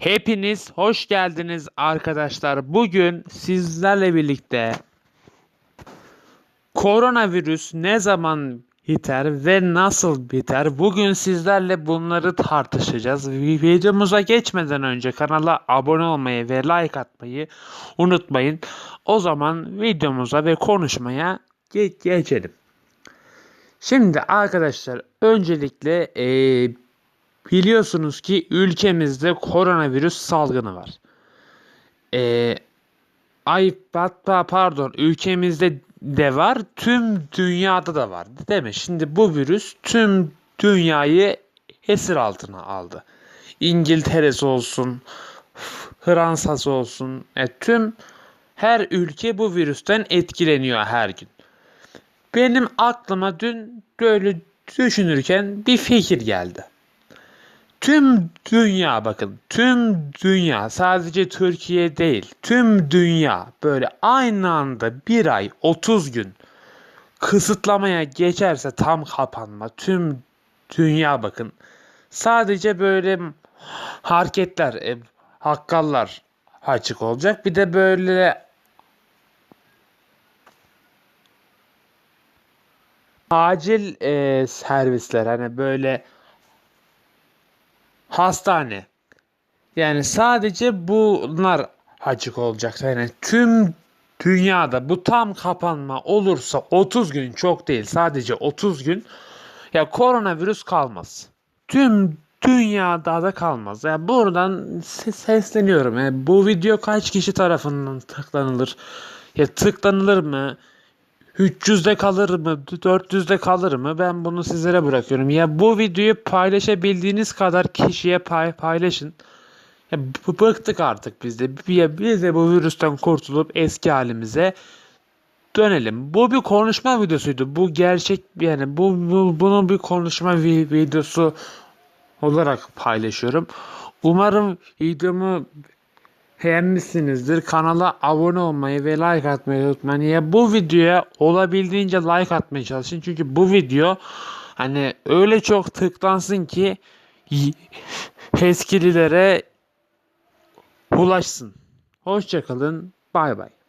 Hepiniz hoş geldiniz arkadaşlar. Bugün sizlerle birlikte koronavirüs ne zaman biter ve nasıl biter? Bugün sizlerle bunları tartışacağız. Videomuza geçmeden önce kanala abone olmayı ve like atmayı unutmayın. O zaman videomuza ve konuşmaya ge- geçelim. Şimdi arkadaşlar öncelikle eee, biliyorsunuz ki ülkemizde koronavirüs salgını var. Eee ay hatta pardon ülkemizde de var tüm dünyada da var değil mi? Şimdi bu virüs tüm dünyayı esir altına aldı. İngiltere'si olsun, Fransa'sı olsun, e, tüm her ülke bu virüsten etkileniyor her gün. Benim aklıma dün böyle düşünürken bir fikir geldi. Tüm dünya bakın, tüm dünya sadece Türkiye değil, tüm dünya böyle aynı anda bir ay 30 gün kısıtlamaya geçerse tam kapanma, tüm dünya bakın. Sadece böyle hareketler, e, hakkallar açık olacak. Bir de böyle acil e, servisler hani böyle hastane. Yani sadece bunlar açık olacak. Yani tüm dünyada bu tam kapanma olursa 30 gün çok değil sadece 30 gün ya koronavirüs kalmaz. Tüm dünyada da kalmaz. Yani buradan se- sesleniyorum. Yani bu video kaç kişi tarafından tıklanılır? Ya tıklanılır mı? 300'de kalır mı? 400'de kalır mı? Ben bunu sizlere bırakıyorum. Ya bu videoyu paylaşabildiğiniz kadar kişiye pay paylaşın. Ya bıktık artık biz de. Ya biz de bu virüsten kurtulup eski halimize dönelim. Bu bir konuşma videosuydu. Bu gerçek yani bu, bu bunun bir konuşma vi- videosu olarak paylaşıyorum. Umarım videomu beğenmişsinizdir. Kanala abone olmayı ve like atmayı unutmayın. Ya bu videoya olabildiğince like atmaya çalışın. Çünkü bu video hani öyle çok tıklansın ki eskililere ulaşsın. Hoşçakalın. Bay bay.